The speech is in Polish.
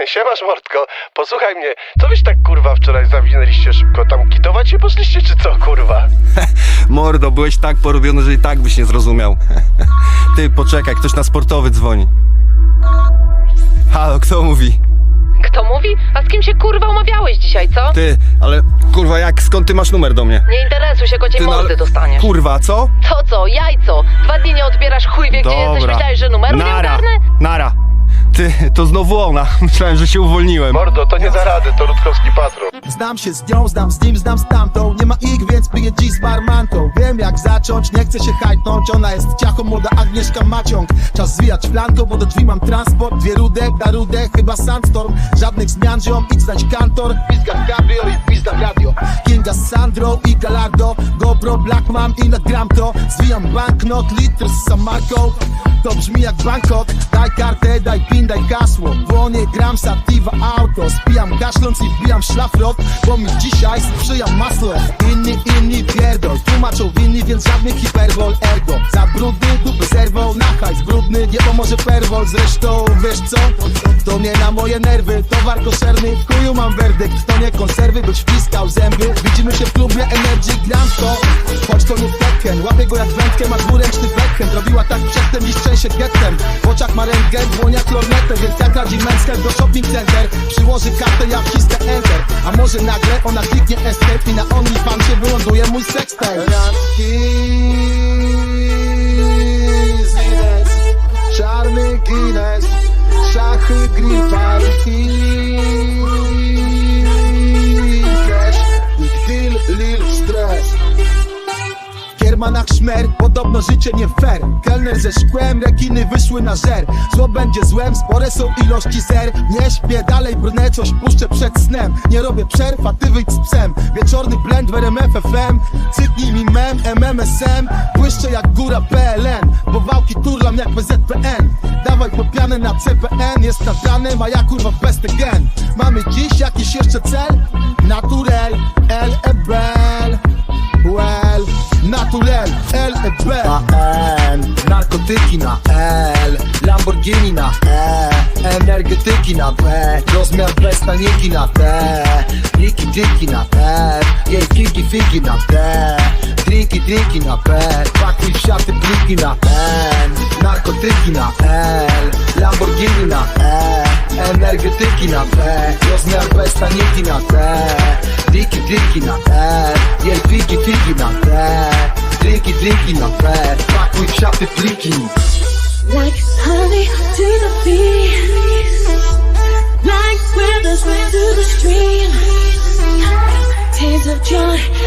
Siemasz Mordko, posłuchaj mnie, co byś tak kurwa wczoraj zawinęliście szybko? Tam kitować się poszliście czy co kurwa? Mordo, byłeś tak porobiony, że i tak byś nie zrozumiał. Ty, poczekaj, ktoś na sportowy dzwoni. Halo, kto mówi? Kto mówi? A z kim się kurwa umawiałeś dzisiaj, co? Ty, ale kurwa, jak, skąd ty masz numer do mnie? Nie interesuj się, kocie Ty, no, mordy ale- dostaniesz. Kurwa, co? To co, jajco? Dwa dni nie odbierasz, chuj wie gdzie jesteś, myślałeś, że numeru nie Nara, ogarnę? nara. Ty, to znowu ona. Myślałem, że się uwolniłem. Mordo, to nie da rady, to Rutkowski patrol. Znam się z nią, znam z nim, znam z tamtą. Nie ma ich, więc piję dziś z barmantą. Wiem jak zacząć, nie chcę się hajtnąć. Ona jest ciachą, młoda Agnieszka Maciąg. Czas zwijać flanką, bo do drzwi mam transport. Dwie rude, da rude, chyba sandstorm. Żadnych zmian, ziom, idź znać kantor. Pizga cabrio i pizda radio. Kinga z Sandro i Galardo. GoPro Black mam i nagram to. Zwijam banknot, litr z Samarką. To brzmi jak Bangkok Daj kartę, daj pin, daj hasło Dłonie, gram, sativa, auto Spijam kaszląc i wbijam szlafrok Bo mi dzisiaj sprzyja masło. Inni, inni pierdol Tłumaczą winni, więc żadnych hiperbol Ergo, za brudny dupy zerwał Na hajs brudny, nie pomoże perwol Zresztą, wiesz co? To nie na moje nerwy Towar koszerny, w chuju mam werdykt To nie konserwy, byś wpiskał zęby. Widzimy się w klubie Energy Grand to Choć to nie Tekken, łapię go jak wędkę Ma dwuręczny backhand, robiła tak przedtem Dziś trzęsie gettem, w oczach ma rentgen W dłoniach lornetę, więc jak radzi męska Do shopping center, przyłoży kartę Ja wcisnę enter, a może nagle Ona kliknie escape i na OnlyFansie Wyląduje mój sextape Cash, big deal, lil, szmer, podobno życie nie fair. Kelner ze szkłem, rekiny wyszły na żer. Zło będzie złem, spore są ilości zer. Nie śpię, dalej brnę, coś puszczę przed snem. Nie robię przerw, a ty wyjdź z psem. Wieczorny blend w RMF FM Cytnij mi mem, MMSM Błyszczę jak góra PLN Bo wałki turlam jak PZPN Dawaj popianę na CPN Jest nad ranem, a ja kurwa w best again Mamy dziś jakiś jeszcze cel? Naturel, LEBL Well, naturel, LEB Na N, narkotyki na L. Lamborghini na E, energetyki na B. Rozmiar bez taniki na T Pliki, pliki na F. Jej figi, figi na D Drinki, drinki na P Pakuj siaty pliki na N. Narkotyki na L. Lamborghini na E. Energetyki na B Rozmiar bez taniki na T. Pliki, pliki na F Jej figi, figi na D Drinki, drinki na P. Pakuj siaty pliki. Like honey to the bee, like rivers to the stream. Tears of joy